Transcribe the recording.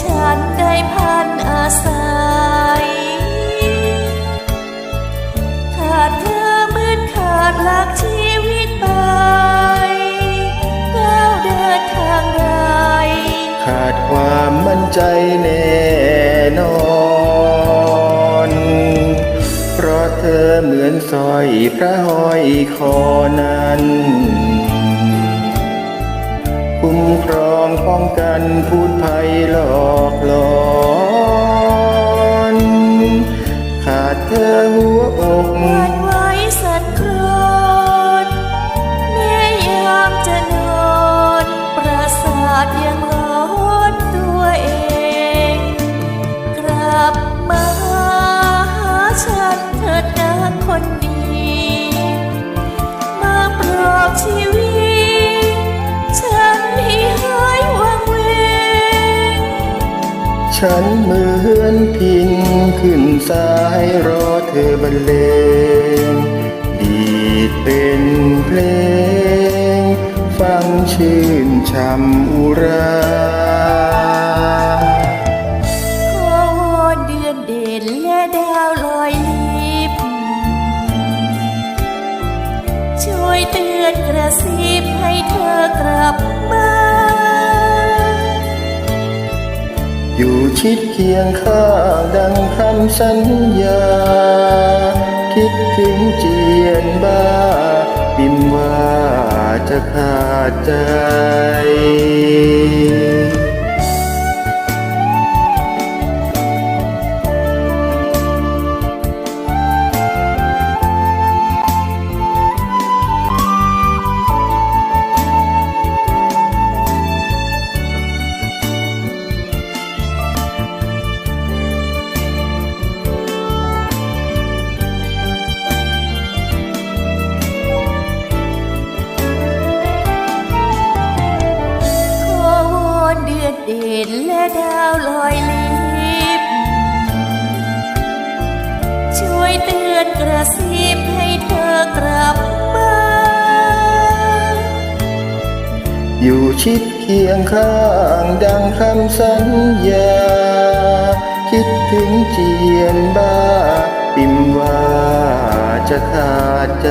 ฉันได้พันอาศัย ขาดเธอเหมือนขาดหลักชีวิตไปก้าวเดินทางใดขาดความมั่นใจแน่นอน เพราะเธอเหมือนสอยพระห้อยคอนั้น คุ้มครองป้องกันพูดภัยหลอก ฉันเหมือนพินขึ้นสายรอเธอบรรเลงดีดเป็นเพลง ฟังชื่นช่ำอุราขอเดือนเด่นและดาวลอยลิบช่วยเตือนกระซิบให้เธอกลับมา อยู่ชิดเคียงข้าดังคำสัญญา คิดถึงเจียนบ้า บิมว่าจะขาดใจ ดาวลอยลิบช่วยเตือนกระซิบให้เธอกลับมาอยู่ชิดเคียงข้างดังคำสัญญา คิดถึงเจียนบ้าปิมว่าจะขาดใจ